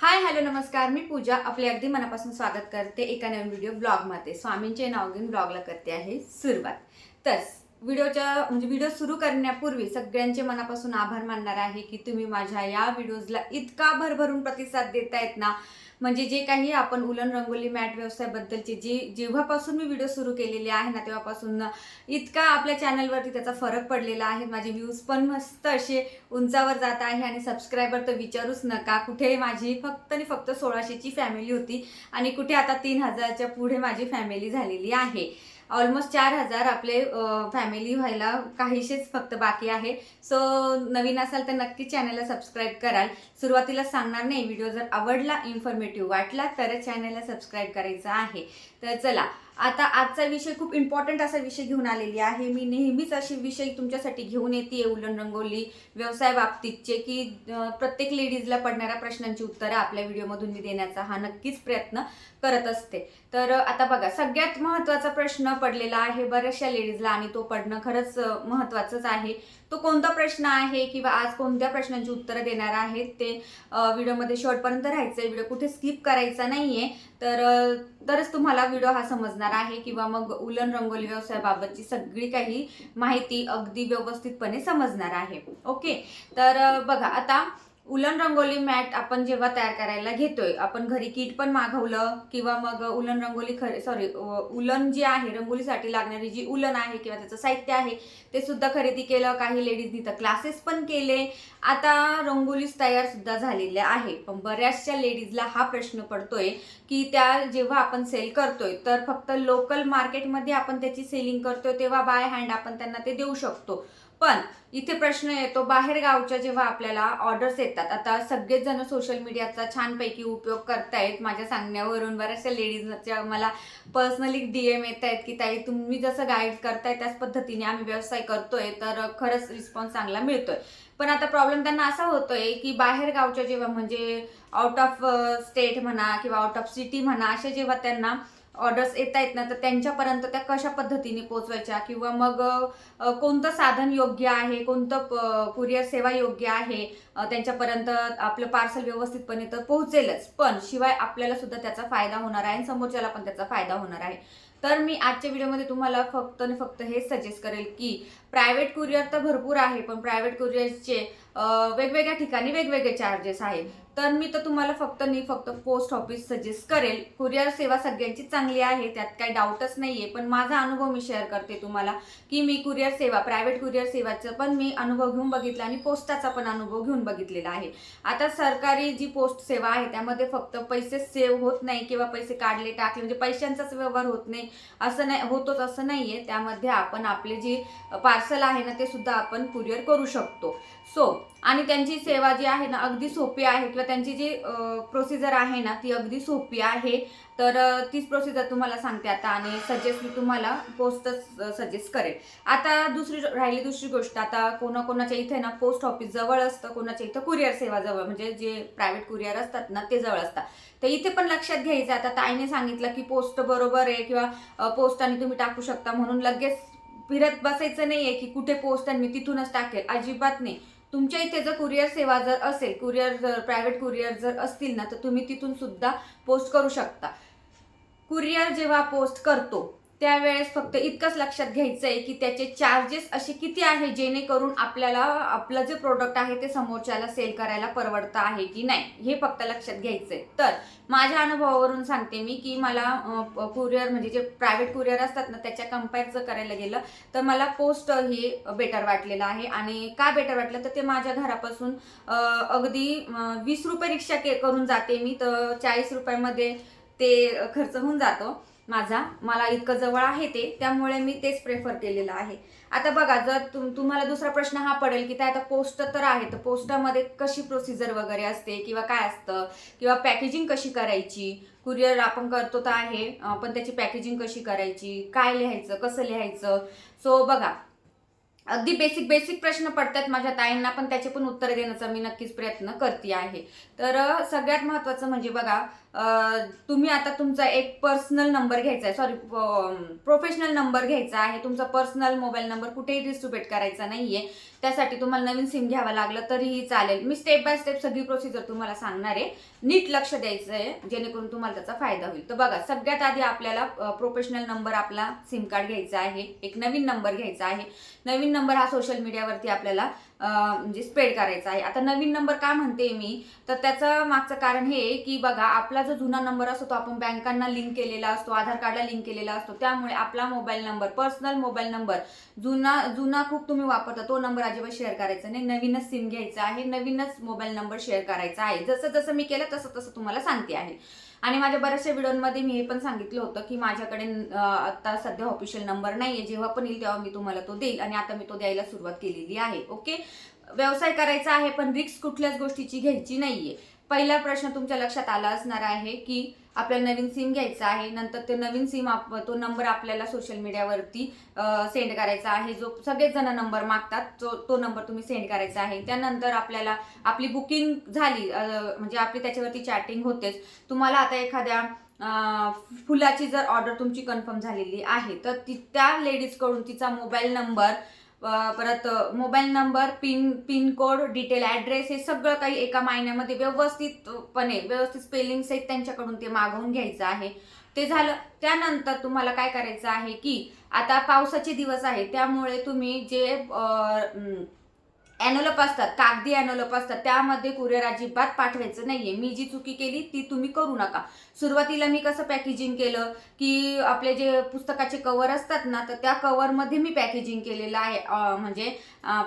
Hi hello नमस्कार. मी पूजा. आपले अगदी मनापासून स्वागत करते एका नवीन व्हिडिओ ब्लॉगमध्ये स्वामींचे नाव घेऊन ब्लॉगला करते आहे सुरुवात. तर व्हिडिओच्या म्हणजे व्हिडिओ सुरू करण्यापूर्वी सगळ्यांचे मनापासून आभार मानणार आहे की तुम्ही माझ्या या व्हिडिओजला इतका भरभरून प्रतिसाद देतायत ना. म्हणजे जे काही आपण उलन रंगोली मॅट व्यवसायाबद्दलचे जे जेव्हापासून मी व्हिडिओ सुरू केलेले आहे ना तेव्हापासून इतका आपल्या चॅनलवरती त्याचा फरक पडलेला आहे. माझे व्ह्यूज पण मस्त असे उंचावर जात आहे आणि सबस्क्रायबर तर विचारूच नका. कुठे माझी फक्त आणि फक्त सोळाशेची फॅमिली होती आणि कुठे आता तीन हजारच्या पुढे माझी फॅमिली झालेली आहे. ऑलमोस्ट चार हजार आपले फॅमिली व्हायला काहीशेच फक्त बाकी आहे. सो नवीन असाल तर नक्की चॅनलला सबस्क्राईब कराल. सुरुवातीला सांगणार नाही व्हिडिओ जर आवडला इन्फॉर्मेटिव्ह वाटला तर चॅनलला सबस्क्राईब करायचा आहे. तर चला आता आजचा विषय खूप इम्पॉर्टंट असा विषय घेऊन आलेली आहे. मी नेहमीच असे विषय तुमच्यासाठी घेऊन येते उलन रंगोली व्यवसाय बाबतीतचे की प्रत्येक लेडीजला पडणाऱ्या प्रश्नांची उत्तरं आपल्या व्हिडिओमधून मी देण्याचा हा नक्कीच प्रयत्न करत असते. तर आता बघा सगळ्यात महत्त्वाचा प्रश्न पडलेला आहे बऱ्याचशा लेडीजला आणि तो पडणं खरंच महत्त्वाचंच आहे. तो कोणता प्रश्न आहे किंवा आज कोणत्या प्रश्नांची उत्तरं देणार आहेत ते व्हिडिओमध्ये शॉर्टपर्यंत राहायचं व्हिडिओ कुठे स्किप करायचा नाही आहे तर तरच तुम्हाला व्हिडिओ हा समजणार आहे किंवा मग उलन रंगोली व्यवसायाबाबतची सगळी काही माहिती अगदी व्यवस्थितपणे समजणार आहे. ओके? तर बघा आता उलन रंगोली मॅट आपण जेव्हा तयार करायला घेतोय आपण घरी किट पण मागवलं किंवा मग उलन रंगोली खरे सॉरी उलन जी आहे रंगोलीसाठी लागणारी जी उलन आहे किंवा त्याचं साहित्य आहे ते सुद्धा खरेदी केलं काही लेडीजनी तर क्लासेस पण केले. आता रंगोलीच तयार सुद्धा झालेल्या आहे. पण बऱ्याचशा लेडीजला हा प्रश्न पडतोय की त्या जेव्हा आपण सेल करतोय तर फक्त लोकल मार्केटमध्ये आपण त्याची सेलिंग करतोय तेव्हा बाय हँड आपण त्यांना ते देऊ शकतो. पण इथे प्रश्न येतो बाहेर गावच्या जेव्हा आपल्याला ऑर्डर्स येतात आता सगळेच जण सोशल मीडियाचा छानपैकी उपयोग करतायत. माझ्या सांगण्यावरून बऱ्याचशा लेडीजच्या मला पर्सनली डीएम येत आहेत की ताई तुम्ही जसं गाईड करताय त्याच पद्धतीने आम्ही व्यवसाय करतोय. तर खरंच रिस्पॉन्स चांगला मिळतोय. पण आता प्रॉब्लेम त्यांना असा होतोय की बाहेर गावच्या जेव्हा म्हणजे आउट ऑफ स्टेट म्हणा किंवा आउट ऑफ सिटी म्हणा असे जेव्हा त्यांना ऑर्डर्स येत आहेत ना तर त्यांच्यापर्यंत त्या कशा पद्धतीने पोहोचवायच्या? किंवा मग कोणतं साधन योग्य आहे? कोणतं कुरिअर सेवा योग्य आहे? त्यांच्यापर्यंत आपलं पार्सल व्यवस्थितपणे तर पोहोचेलच. पण शिवाय आपल्याला सुद्धा त्याचा फायदा होणार आहे आणि समोरच्याला पण त्याचा फायदा होणार आहे. तर मी आजच्या व्हिडिओमध्ये तुम्हाला फक्त आणि फक्त हे सजेस्ट करेल की प्रायव्हेट कुरिअर तर भरपूर आहे पण प्रायव्हेट कुरिअरचे वेगवेगळ्या ठिकाणी वेगवेगळे चार्जेस आहेत. तर मी तर तुम्हाला फक्त नाही फक्त पोस्ट ऑफिस सजेस्ट करेल. कुरिअर सेवा सगळ्यांची चांगली आहे त्यात काही डाऊटच नाही आहे पण माझा अनुभव मी शेअर करते तुम्हाला की मी कुरिअर सेवा प्रायव्हेट कुरिअर सेवाचा पण मी अनुभव घेऊन बघितला आणि पोस्टाचा पण अनुभव घेऊन बघितलेला आहे. आता सरकारी जी पोस्ट सेवा आहे त्यामध्ये फक्त पैसे सेव्ह होत नाही किंवा पैसे काढले टाकले म्हणजे पैशांचाच व्यवहार होत नाही असं नाही होतोच असं नाही आहे त्यामध्ये आपण आपले जे पार्सल आहे ना ते सुद्धा आपण कुरिअर करू शकतो. सो आणि त्यांची सेवा जी आहे ना अगदी सोपी आहे किंवा त्यांची जी प्रोसिजर आहे ना ती अगदी सोपी आहे. तर तीच प्रोसिजर तुम्हाला सांगते आता आणि सजेस्ट मी तुम्हाला पोस्टच सजेस्ट करेल. आता दुसरी राहिली दुसरी गोष्ट. आता कोणाकोणाच्या इथे ना पोस्ट ऑफिस जवळ असतं कोणाच्या इथं कुरिअर सेवा जवळ म्हणजे जे प्रायव्हेट कुरिअर असतात ना ते जवळ असतात तर इथे पण लक्षात घ्यायचं आता ताईने सांगितलं की पोस्ट बरोबर आहे किंवा पोस्टाने तुम्ही टाकू शकता. म्हणून लगेच फिरत बसायचं नाही आहे की कुठे पोस्ट आणि मी तिथूनच टाकेल. अजिबात नाही. तुमच्या इथे जर कुरिअर सेवा जर असेल कुरिअर जर प्रायव्हेट कुरिअर जर असतील ना तर तुम्ही तिथून सुद्धा पोस्ट करू शकता. कुरिअर जेव्हा पोस्ट करतो त्यावेळेस फक्त इतकंच लक्षात घ्यायचं आहे की त्याचे चार्जेस असे किती आहे जेणेकरून आपल्याला आपलं जे प्रोडक्ट आहे ते समोरच्याला सेल करायला परवडतं आहे की नाही हे फक्त लक्षात घ्यायचं आहे तर माझ्या अनुभवावरून सांगते मी की मला कुरिअर म्हणजे जे प्रायव्हेट कुरिअर असतात ना त्याच्या कंपेअर जर करायला गेलं तर मला पोस्ट हे बेटर वाटलेलं आहे. आणि का बेटर वाटलं? तर ते माझ्या घरापासून अगदी वीस रुपये रिक्षा के करून जाते मी. तर चाळीस रुपयामध्ये ते खर्च होऊन जातो. माझा मला इतकं जवळ आहे ते त्यामुळे मी तेच प्रेफर केलेलं आहे. आता बघा जर तुम तुम्हाला दुसरा प्रश्न हा पडेल की त्या आता पोस्ट तर आहे तर पोस्टामध्ये कशी प्रोसिजर वगैरे असते किंवा काय असतं? किंवा पॅकेजिंग कशी करायची? कुरिअर आपण करतो तर आहे पण त्याची पॅकेजिंग कशी करायची? काय लिहायचं? कसं लिहायचं? सो बघा अगदी बेसिक बेसिक प्रश्न पडतात माझ्या ताईंना पण त्याचे पण उत्तर देण्याचा मी नक्कीच प्रयत्न करते आहे. तर सगळ्यात महत्त्वाचं म्हणजे बघा तुम्ही आता तुमचा एक पर्सनल नंबर घ्यायचा आहे सॉरी प्रोफेशनल नंबर घ्यायचा आहे. तुमचा पर्सनल मोबाईल नंबर कुठेही डिस्ट्रीब्युट करायचा नाही आहे त्यासाठी तुम्हाला नवीन सिम घ्यावं लागलं तरीही चालेल. मी स्टेप बाय स्टेप सगळी प्रोसिजर तुम्हाला सांगणार आहे. नीट लक्ष द्यायचं आहे जेणेकरून तुम्हाला त्याचा फायदा होईल. तर बघा सगळ्यात आधी आपल्याला प्रोफेशनल नंबर आपला सिम कार्ड घ्यायचा आहे. एक नवीन नंबर घ्यायचा आहे. नवीन नंबर हा सोशल मीडियावरती आपल्याला म्हणजे स्प्रेड करायचा आहे. आता नवीन नंबर का म्हणते मी तर त्याचं मागचं कारण हे आहे की बघा आपला जो जुना नंबर असतो तो आपण बँकांना लिंक केलेला असतो आधार कार्डला लिंक केलेला असतो. त्यामुळे आपला mobile number personal mobile number जुना जुना खूप तुम्ही वापरता तो नंबर अजिबात शेअर करायचा नाही. नवीनच सिम घ्यायचा आहे नवीनच मोबाईल नंबर शेअर करायचा आहे. जसं जसं मी केलं तसं तसं तुम्हाला सांगते आहे. आणि माझ्या बऱ्याचशा व्हिडिओमध्ये मी हे पण सांगितलं होतं की माझ्याकडे आता सध्या ऑफिशियल नंबर नाहीये. जेव्हा पण येईल तेव्हा मी तुम्हाला तो देईल आणि आता मी तो द्यायला सुरुवात केलेली आहे. ओके? व्यवसाय करायचा आहे पण रिक्स कुठल्याच गोष्टीची घ्यायची नाहीये. पहिला प्रश्न तुमच्या लक्षात आला असणार आहे की आपल्याला नवीन सिम घ्यायचं आहे. नंतर ते नवीन सिम आप तो नंबर आपल्याला सोशल मीडियावरती सेंड करायचा आहे. जो सगळेच जण नंबर मागतात तो तो नंबर तुम्ही सेंड करायचा आहे. त्यानंतर आपल्याला आपली बुकिंग झाली म्हणजे आपली त्याच्यावरती चॅटिंग होतेच. तुम्हाला आता एखाद्या फुलाची जर ऑर्डर तुमची कन्फर्म झालेली आहे तर ती त्या लेडीजकडून तिचा मोबाईल नंबर परत mobile number pin pin code detail address हे सगळं काही एका महिन्यामध्ये व्यवस्थितपणे व्यवस्थित स्पेलिंग सहित त्यांच्याकडून ते मागवून घ्यायचं आहे. ते झालं त्यानंतर तुम्हाला काय करायचं आहे की आता पावसाचे दिवस आहे त्यामुळे तुम्ही जे ॲनोलप असतात कागदी ॲनोलप असतात त्यामध्ये कुरिअर अजिबात पाठवायचं नाहीये. मी जी चुकी केली ती तुम्ही करू नका. सुरुवातीला मी कसं पॅकेजिंग केलं की आपले जे पुस्तकाचे कवर असतात ना तर त्या कवरमध्ये मी पॅकेजिंग केलेलं आहे. म्हणजे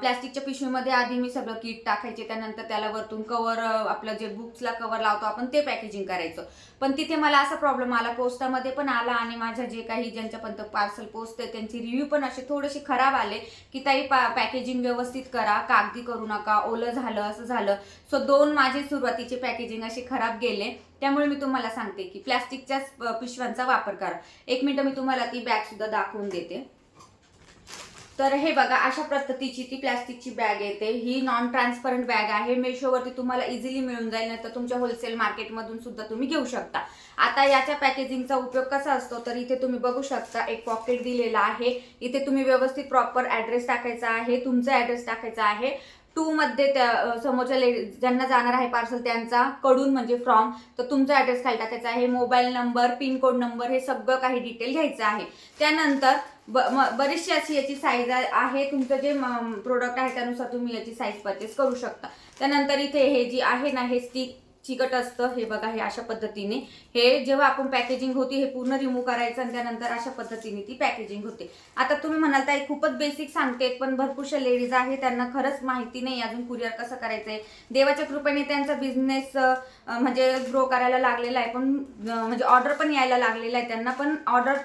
प्लॅस्टिकच्या पिशवीमध्ये आधी मी सगळं किट टाकायचे त्यानंतर त्याला वरतून कवर आपलं जे बुक्सला कवर लावतो आपण ते पॅकेजिंग करायचं. पण तिथे मला असा प्रॉब्लेम आला पोस्टामध्ये पण आला आणि माझ्या जे काही ज्यांच्यापर्यंत पार्सल पोस्ट आहे त्यांची रिव्ह्यू पण असे थोडेसे खराब आले की ताई पा पॅकेजिंग व्यवस्थित करा कागदी करू नका ओलं झालं असं झालं. सो दोन माझे सुरुवातीचे पॅकेजिंग असे खराब गेले. त्यामुळे मी तुम्हाला सांगते की प्लॅस्टिकच्याच पिशव्यांचा वापर करा. एक मिनिट मी तुम्हाला ती बॅग सुद्धा दाखवून देते. तर हे बघा अशा पद्धतीची ती प्लॅस्टिकची बॅग येते. ही नॉन ट्रान्सपरंट बॅग आहे. मेशोवरती तुम्हाला इझिली मिळून जाईल. नाही तर तुमच्या होलसेल मार्केटमधून सुद्धा तुम्ही घेऊ शकता. आता याच्या पॅकेजिंगचा उपयोग कसा असतो? तर इथे तुम्ही बघू शकता एक पॉकेट दिलेला आहे. इथे तुम्ही व्यवस्थित प्रॉपर ॲड्रेस टाकायचा आहे. तुमचा ॲड्रेस टाकायचा आहे. टू मध्ये त्या समोरच्या लेडीज ज्यांना जाणार आहे पार्सल त्यांचा कडून म्हणजे फ्रॉम तर तुमचा ॲड्रेस खाली टाकायचा आहे mobile number pin code number हे सगळं काही डिटेल घ्यायचं आहे. त्यानंतर ब बरीचशी अशी याची साईज आहे तुमचं जे प्रोडक्ट आहे त्यानुसार तुम्ही याची साईज परचेस करू शकता. त्यानंतर इथे हे जी आहे ना हे स्टिक चिकट असतं हे बघा हे अशा पद्धतीने. हे जेव्हा आपण पॅकेजिंग होती हे पूर्ण रिमूव्ह करायचं आणि त्यानंतर अशा पद्धतीने ती पॅकेजिंग होते. आता तुम्ही म्हणाल ताई खूपच बेसिक सांगते पण भरपूरशा लेडीज आहे त्यांना खरंच माहिती नाही अजून कुरिअर कसं करायचं आहे देवाच्या कृपेने त्यांचा बिझनेस म्हणजे ग्रो करायला लागलेला आहे पण म्हणजे ऑर्डर पण यायला लागलेला आहे. त्यांना पण ऑर्डर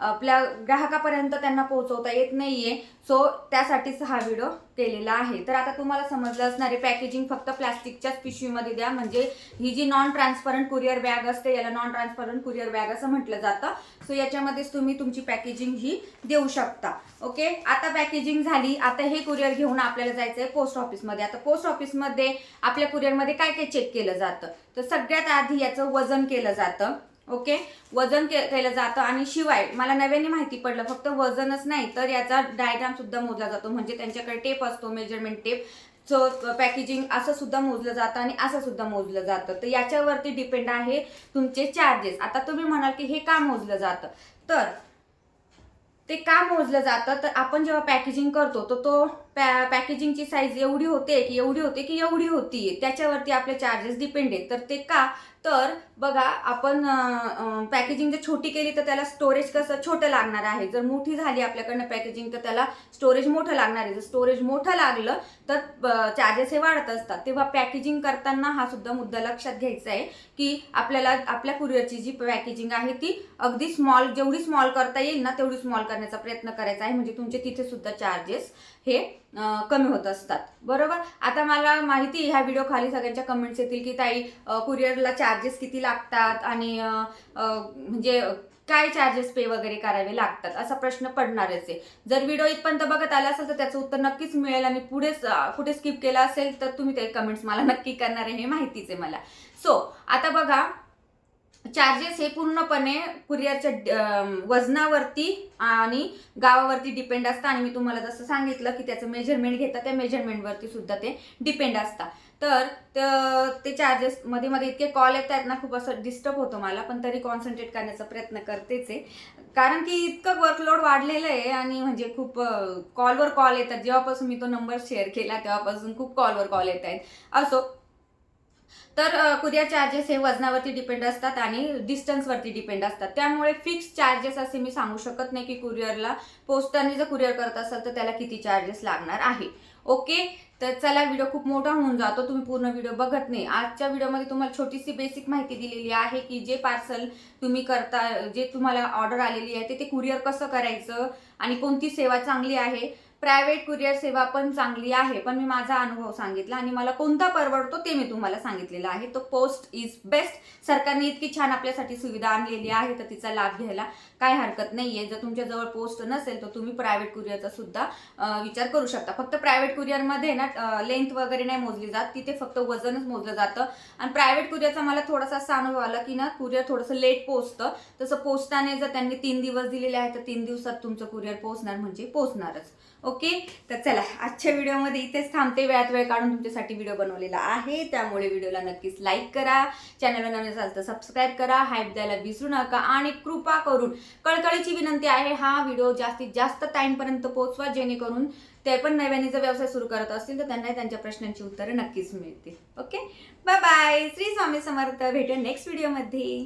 आपल्या ग्राहकापर्यंत त्यांना पोहोचवता येत नाहीये. सो त्यासाठीच हा व्हिडिओ केलेला आहे. तर आता तुम्हाला समजलं असणारे पॅकेजिंग फक्त प्लास्टिकच्याच पिशवीमध्ये द्या. म्हणजे ही जी नॉन ट्रान्सपरंट कुरिअर बॅग असते याला नॉन ट्रान्सपरंट कुरिअर बॅग असं म्हटलं जातं. सो याच्यामध्येच तुम्ही तुमची पॅकेजिंग ही देऊ शकता. ओके आता पॅकेजिंग झाली. आता हे कुरिअर घेऊन आपल्याला जायचं आहे पोस्ट ऑफिसमध्ये आता पोस्ट ऑफिसमध्ये आपल्या कुरिअरमध्ये काय काय चेक केलं जातं? तर सगळ्यात आधी याचं वजन केलं जातं. ओके? वजन केलं जातं आणि शिवाय मला नव्याने माहिती पडलं फक्त वजनच नाही तर याचा डायग्राम सुद्धा मोजला जातो. म्हणजे त्यांच्याकडे टेप असतो मेजरमेंट टेप सो पॅकेजिंग असं सुद्धा मोजलं जातं आणि असं सुद्धा मोजलं जातं. तर याच्यावरती डिपेंड आहे तुमचे चार्जेस आता तुम्ही म्हणाल की हे का मोजलं जातं? तर ते का मोजलं जातं? तर आपण जेव्हा पॅकेजिंग करतो तर तो पॅ पॅकेजिंगची साईज एवढी होते की एवढी होते की एवढी होती. त्याच्यावरती आपले चार्जेस डिपेंड आहेत. तर ते का? तर बघा आपण पॅकेजिंग जर छोटी केली तर त्याला स्टोरेज कसं छोटं लागणार आहे. जर मोठी झाली आपल्याकडनं पॅकेजिंग तर त्याला स्टोरेज मोठं लागणार आहे. जर स्टोरेज मोठं लागलं तर चार्जेस हे वाढत असतात. तेव्हा पॅकेजिंग करताना हा सुद्धा मुद्दा लक्षात घ्यायचा आहे की आपल्याला आपल्या कुरिअरची जी पॅकेजिंग आहे ती अगदी स्मॉल जेवढी स्मॉल करता येईल ना तेवढी स्मॉल करण्याचा प्रयत्न करायचा आहे. म्हणजे तुमचे तिथे सुद्धा चार्जेस हे कमी होत असतात. बरोबर? आता मला माहिती ह्या व्हिडिओ खाली सगळ्यांच्या कमेंट्स येतील की ताई कुरिअरला चार्जेस किती लागतात आणि म्हणजे काय चार्जेस पे वगैरे करावे लागतात? असा प्रश्न पडणारच आहे. जर व्हिडिओ इथपर्यंत बघत आला असेल तर त्याचं उत्तर नक्कीच मिळेल आणि पुढेच कुठे स्किप केलं असेल तर तुम्ही ते कमेंट्स मला नक्की करणार आहे हे माहितीच आहे मला. सो आता बघा चार्जेस हे पूर्णपणे कुरिअरच्या वजनावरती आणि गावावरती डिपेंड असतं. आणि मी तुम्हाला जसं सांगितलं की त्याचं मेजरमेंट घेतात त्या मेजरमेंटवरती सुद्धा ते डिपेंड असतात. तर ते चार्जेस मध्ये मध्ये इतके कॉल येत आहेत ना खूप असं डिस्टर्ब होतं मला पण तरी कॉन्सन्ट्रेट करण्याचा प्रयत्न करतेच आहे. कारण की इतकं वर्कलोड वाढलेलं आहे आणि म्हणजे खूप कॉलवर कॉल येतात. जेव्हापासून मी तो नंबर शेअर केला तेव्हापासून खूप कॉलवर कॉल येत आहेत असो तर कुरिअर चार्जेस हे वजनावरती डिपेंड असतात आणि डिस्टन्सवरती डिपेंड असतात. त्यामुळे फिक्स चार्जेस असे मी सांगू शकत नाही की कुरिअरला पोस्टाने जर कुरिअर करत असाल तर त्याला किती चार्जेस लागणार आहे. ओके तर चला व्हिडिओ खूप मोठा होऊन जातो. तुम्ही पूर्ण व्हिडिओ बघत नाही. आजच्या व्हिडिओमध्ये तुम्हाला छोटीशी बेसिक माहिती दिलेली आहे की जे पार्सल तुम्ही करता जे तुम्हाला ऑर्डर आलेली आहे ते ते कुरिअर कसं करायचं आणि कोणती सेवा चांगली आहे? प्रायव्हेट कुरिअर सेवा पण चांगली आहे पण मी माझा अनुभव सांगितला आणि मला कोणता परवडतो ते मी तुम्हाला सांगितलेलं आहे. तो पोस्ट इज बेस्ट सरकारने इतकी छान आपल्यासाठी सुविधा आणलेली आहे तर तिचा लाभ घ्यायला काय हरकत नाही आहे जर तुमच्याजवळ पोस्ट नसेल तर तुम्ही प्रायव्हेट कुरिअरचा सुद्धा विचार करू शकता. फक्त प्रायव्हेट कुरिअरमध्ये ना लेंथ वगैरे नाही मोजली जात. तिथे फक्त वजनच मोजलं जातं. आणि प्रायव्हेट कुरिअरचा मला थोडासा असा अनुभव आला की ना कुरिअर थोडंसं लेट पोचतं तसं पोचताने जर त्यांनी तीन दिवस दिलेले आहेत तर तीन दिवसात तुमचं कुरिअर पोचणार म्हणजे पोचणारच ओके तर चला आजच्या व्हिडिओमध्ये इथेच थांबते. वेळात वेळ काढून तुमच्यासाठी व्हिडिओ बनवलेला आहे. त्यामुळे व्हिडिओला नक्कीच लाईक करा. चॅनलला नवीन असाल तर सबस्क्राईब करा. हाईप द्यायला विसरू नका. आणि कृपा करून कळकळीची विनंती आहे हा व्हिडिओ जास्तीत जास्त टाईमपर्यंत पोहोचवा जेणेकरून ते पण नव्याने जर व्यवसाय सुरू करत असतील तर त्यांना त्यांच्या प्रश्नांची उत्तरं नक्कीच मिळतील. Okay bye bye Shri Swami Samarth. भेटूया नेक्स्ट व्हिडिओमध्ये